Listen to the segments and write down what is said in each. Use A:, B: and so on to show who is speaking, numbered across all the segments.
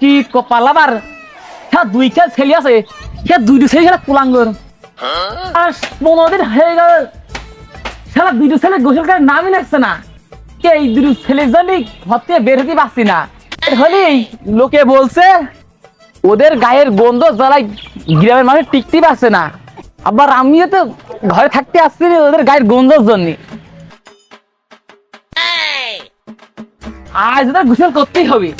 A: কি কপাল আবার? হ্যাঁ ছেলে আছে। দুইটা ছেলে আর পনেরো হয়ে গেল। ছেলে গোসল করে নামই লাগছে না। কে এই দুটো জন্য ঘর থেকে বের হতে পারছি না। হলেই লোকে বলছে, ওদের গায়ের গন্ধ জ্বালাই গ্রামের মানুষ টিকতে পারছে না। আবার আমিও তো ঘরে থাকতে আসছি ওদের গায়ের গন্ধর জন্য। আজ ওদের গোসল করতেই হবে।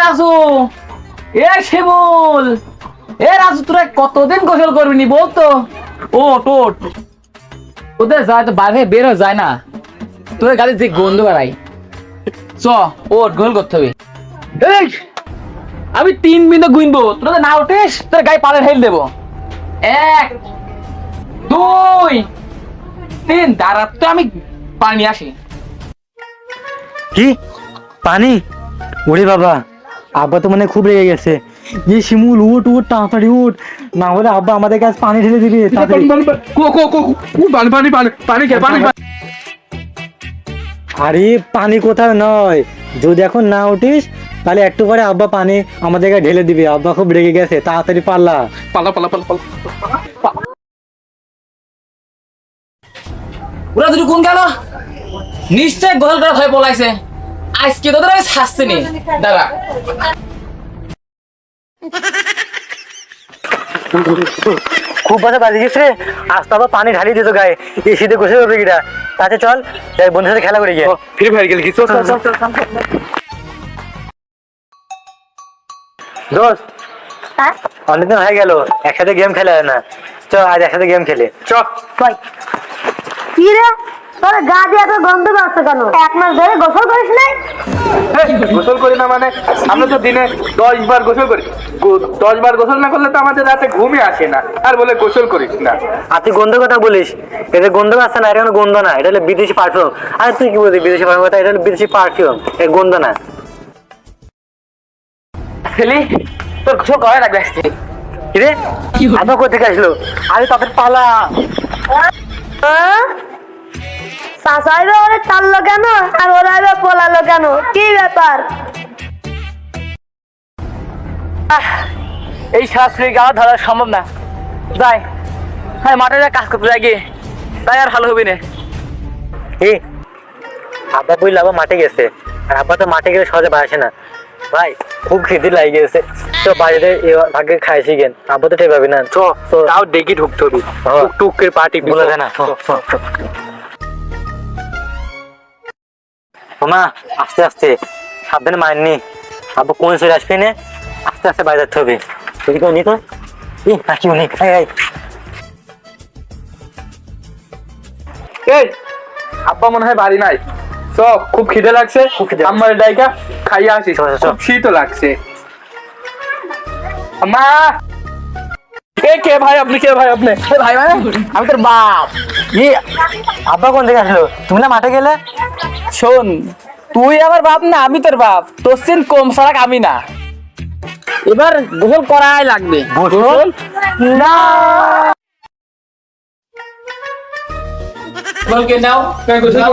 A: রাজু এ শিমুল এ রাজু তোরা কতদিন গোসল করবি নি বলতো ও টোট ওদের যায় তো বাইরে বের যায় না। তোদের গাড়ি যে গন্ধ বেড়াই চ ও গোল করতে হবে। আমি তিন মিনিট গুনবো। তোরা যদি না উঠিস তোর গায়ে পাড়ে হেল দেবো। এক দুই তিন দাঁড়া তো আমি পানি আসি।
B: কি? পানি? ওরে বাবা আব্বা তো মানে খুব রেগে গেছে। যে শিমুল উঠ উঠ তাড়াতাড়ি উঠ। না হলে আব্বা আমাদের কাছে পানি ঢেলে দিবি তাড়াতাড়ি।
C: কো কো কো কো পানি পানি পানি পানি পানি পানি।
B: আরে পানি কোথাও নয়? যদি এখন না উঠিস তাহলে একটু পরে আব্বা পানি আমাদের কাছে ঢেলে দিবে। আব্বা খুব রেগে গেছে তাড়াতাড়ি পাল্লা।
C: পালা পালা পালা পালা
A: ওরা দুটো কোন গেল নিশ্চয় গোল করে পলাইছে। আজকে তোদের আমি শাস্তি নেই। দাদা
B: খুব বাজে গেছে আজ তো আবার পানি ঢালিয়ে দিত গায়ে। এই শীতে গোসে করবে কিটা। তাতে চল যাই বন্ধুর সাথে খেলা করে গিয়ে।
C: ফ্রি ফায়ার গেল কি চল চল চল চল।
B: দোস্ত অনেকদিন হয়ে গেল একসাথে গেম খেলা হয় না। চ আজ একসাথে গেম খেলে।
C: চ।
D: কি রে তোর গা দিয়ে এত গন্ধ পাচ্ছে কেন? এক মাস ধরে গোসল করিস নাই?
C: গোসল করি না মানে আমরা তো দিনে দশ বার গোসল করি। গো- দশ বার গোসল না করলে তো আমাদের রাতে ঘুমই আসে না। আর বলে গোসল করিস না।
B: আর তুই গন্ধ কথা বলিস? এটা গন্ধ আসছে না এটা কোনো গন্ধ না এটা হলো বিদেশি পারফিউম আরে তুই কি বলছিস বিদেশি পারফিউম কথা এটা হলো বিদেশি পারফিউম এটা গন্ধ না।
A: ছেলে তোর গোসল করাই লাগবে আজকে।
B: কিরে আবার কোথেকে আসলো? আরে তাদের পালা।
D: শাসাইবে ওরে টানলো কেন আর ওরাইবে পোলালো কেন কি ব্যাপার?
A: এই শাস্ত্রী গাওয়া ধরা সম্ভব না। যাই হ্যাঁ মাঠে যা কাজ করতে যাই গিয়ে। তাই আর ভালো হবে না।
B: এ আব্বা বললে আবার মাঠে গেছে। আব্বা তো মাঠে গেলে সহজে বাড়াসে না। ভাই খুব খিদে লাগে গেছে। তো বাড়িতে ভাগ্যে খাইছি গেন আব্বা তো ঠিক পাবি না। চ
C: তাও ডেকে ঢুকতে হবে। টুক করে পার্টি
B: বলে দে না। মামা আস্তে আস্তে। সাবধানে মারেননি আব্বা কোন চলে আসবি না? আস্তে আস্তে বাইরে যেতে হবে। তুই কেউ নি তো? ই নাকি উনি। এই। এই
C: আব্বা মনে হয় বাড়ি নাই। চ খুব খিদে লাগছে। আমার ডাইকা খাইয়া
B: চল।
C: খুব শীতও লাগছে। মা কে কে ভাই আপনি কে ভাই আপনি?
A: এ ভাই মানে? আমি তোর বাপ।
B: ই আব্বা কোন থেকে আসলো? তুমি না মাঠে গেলে?
A: শোন তুই আমার বাপ না আমি তোর বাপ। তোর সিন কম সারাক আমি না। এবার গোসল করাই লাগবে।
B: গোসল?
A: না! বলকে নাও
C: গোসল?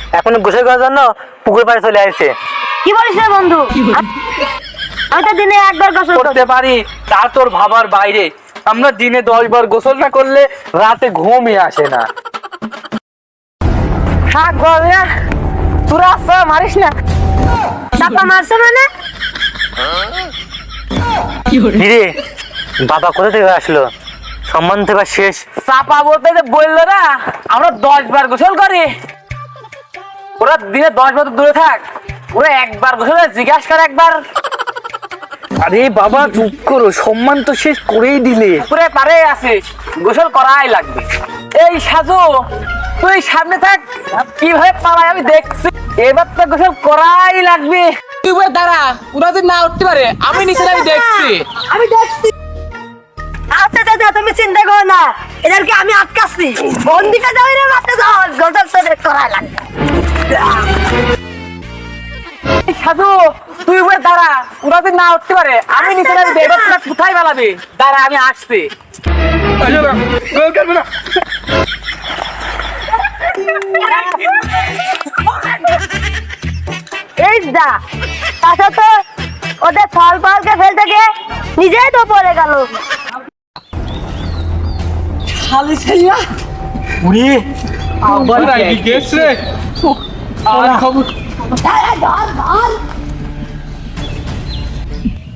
B: এখন গোসল করার জন্য পুকুর পাড়ে চলে আসছে।
D: কি বলিস রে বন্ধু? আমি তো দিনে একবার গোসল
C: করতে পারি তা তোর ভাবার বাইরে। আমরা দিনে দশ বার গোসল না করলে রাতে ঘুমই আসে না।
A: থাক বাবা তোরা আসা মারিস না।
D: চাপা মারছে মানে?
B: কিরে বাবা কোথা থেকে আসলো? সম্মান থেকে শেষ।
A: চাপা বলতে যে বলল না আমরা দশ বার গোসল করি। ওরা দিনে দশ বছর দূরে থাক। ওরা একবার গোসল করে জিজ্ঞাসা করে একবার।
C: আরে বাবা চুপ করো সম্মান তো শেষ করেই দিলে।
A: পুরে পারে আছিস গোসল করাই লাগবে। এই সাজু তুই সামনে থাক কীভাবে পালাই আমি দেখছি। এবার তো গোসল করাই লাগবে। তুই বলে দাঁড়া ওরা যদি না উঠতে পারে আমি নিচে আমি দেখছি।
D: আমি দেখছি। আচ্ছা চাচা তুমি চিন্তা করো না এদেরকে আমি আটকাচ্ছি। কোন দিকে যাই রে মাঠে যাও গোসল তো করা লাগবে।
A: সাধু তুই বলে দাঁড়া। ওরা যদি না উঠতে পারে। আমি নিচে আমি দেখব তোরা কোথায় পালাবি? দাঁড়া আমি আসছি।
D: এই যা চাচা তো ওদের ফল ফলকে ফেলতে গিয়ে নিজেই তো পড়ে গেল।
A: খালি ছেলিয়া
B: উড়ি
A: আবার
C: গেছে রে। খবর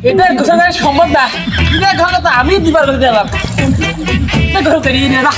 A: এটা করা সম্ভব না এটা ঘরে আমি দিবার করে দিলাম এটা গোসল করিয়ে নে না